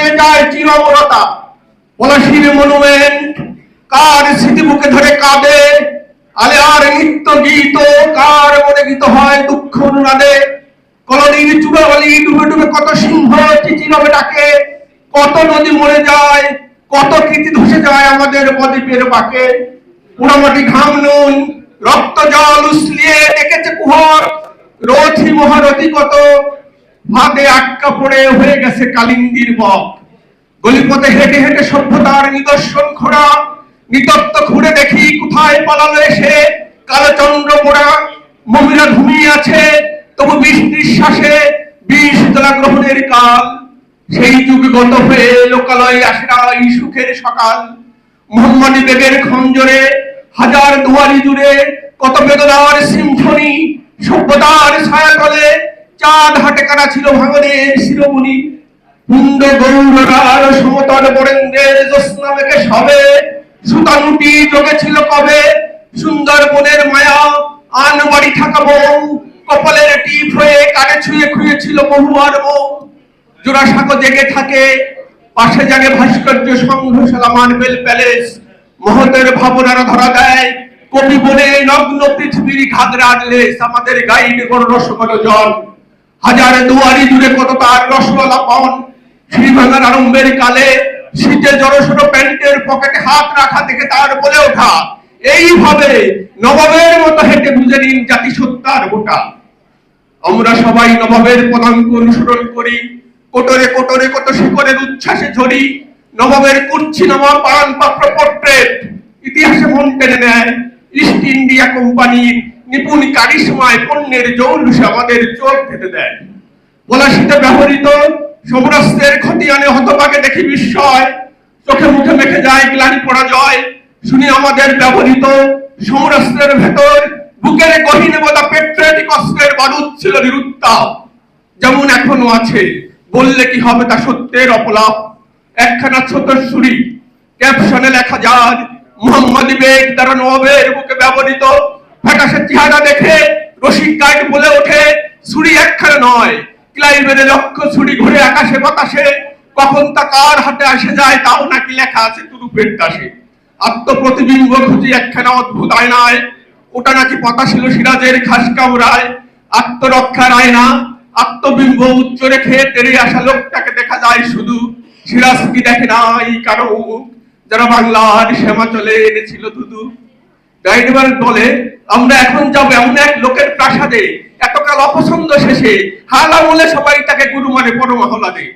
পেয়ে যায় চিরমরতা পলাশির মনুমেন্ট, কার স্মৃতি বুকে ধরে কাঁদে, আলে আর নিত্য গীত, কার মনে গীত হয় দুঃখ অনুরাদে কলোনির চূড়াবালি ডুবে ডুবে কত সিংহ চিচিরবে ডাকে, কত নদী মরে যায়, কত কীর্তি ধসে যায় আমাদের বদ্বীপের বাকে? পোড়ামাটি ঘাম নুন রক্ত জল উসলিয়ে ডেকেছে কুহর, রথি মহারথী কত ভাতে আটকা পড়ে হয়ে গেছে কালিন্দির বক। গলিপথে হেঁটে হেঁটে সভ্যতার নিদর্শন খোঁড়া। নিতত্ত ঘুরে দেখি কোথায় পালালো এসে। কালচন্দ্র মোড়া, মহিলা ঘুমিয়ে আছে, তবু বিষ নিঃশ্বাসে, বিষ তোলা গ্রহণের কাল। সেই যুগ গত হয়ে লোকালয়ে আসে না এই সুখের সকাল। মোহাম্মদী বেগের খঞ্জরে, হাজার দুয়ারি জুড়ে, কত বেদনার সিম্ফনি সভ্যতার ছায়াতলে হাটে কানা ছিল ভাঙনের শিরোমণি। কুন্দ গৌরার সমতল বরেন্দ্রের সবে। সুতানুটি যোগে ছিল কবে? সুন্দর বনের মায়া আন বাড়ি থাকা বউ। কপালের টিপ হয়ে কানে ছুঁয়ে খুঁয়েছিল বহুবার বউ জোড়াসাঁকো জেগে থাকে, পাশে জাগে ভাস্কর্য সংঘশালা মার্বেল প্যালেস। মহতের ভাবনারা ধরা দেয়, কবি বলে নগ্ন পৃথিবীর ঘাগরা আনলেস আমাদের গাইড কোন রসগোল জল। হাজার দুয়ারি জুড়ে কত তার রসগোলা পন শ্রীভাঙার আরম্ভের কালে শীতে জড়সড় প্যান্টের পকেটে হাত রাখা দেখে তার বলে ওঠা, এইভাবে নবাবের মতো হেঁটে বুঝে নিন জাতি সত্যার গোটা। আমরা সবাই নবাবের পদাঙ্ক অনুসরণ করি, কোটরে কোটরে কত শিকরের উচ্ছ্বাসে ঝরি। নবাবের কুচ্ছি নবাব পান পাত্র পোর্ট্রেট ইতিহাসে মন টেনে নেয় ইস্ট ইন্ডিয়া কোম্পানির নিপুণ কারিশমায় পণ্যের জৌলুসে আমাদের চোখ ফেটে দেয়। পলাশিতে ব্যবহৃত সমরাস্ত্রের খতিয়ানে হতভাগে দেখি বিস্ময়। চোখে মুখে মেখে যায় গ্লানি পরাজয়। শুনি আমাদের ব্যবহৃত সমরাস্ত্রের ভেতর বুকের গহীনে বোধা পেট্রিয়টিক অস্ত্রের বারুদ ছিল নিরুত্তাপ। যেমন এখনও আছে, বললে কি হবে তা সত্যের অপলাপ। একখানা ছোট সুরি ক্যাপশনে লেখা যার, মোহাম্মদ বেগ দ্বারা নবাবের বুকে ব্যবহৃত ফ্যাকাশে চেহারা দেখে রসিক গাইড বলে ওঠে, ছুরি একখানা নয়। ক্লাইভের লক্ষ্য ছুরি ঘুরে আকাশে বাতাসে, কখন তা কার হাতে আসে যায় তাও নাকি লেখা আছে তুরুপের দাসে। আত্মপ্রতিবিম্ব খুঁজি একখানা অদ্ভুত আয়নায়, ওটা নাকি পতা ছিল সিরাজের খাস কামরায়। আত্মরক্ষার আয়না, আত্মবিম্ব উচ্চ রেখে তেরে আসা লোকটাকে দেখা যায় শুধু। সিরাজ কি দেখে নাই কারও যারা বাংলার শ্যামাচলে এনেছিল দুদু ড্রাইভার বলে আমরা এখন যাব এমন এক লোকের প্রাসাদে। এতকাল অপছন্দ শেষে হাল আমলে সবাই তাকে গুরু মানে পরমহলা দেয়।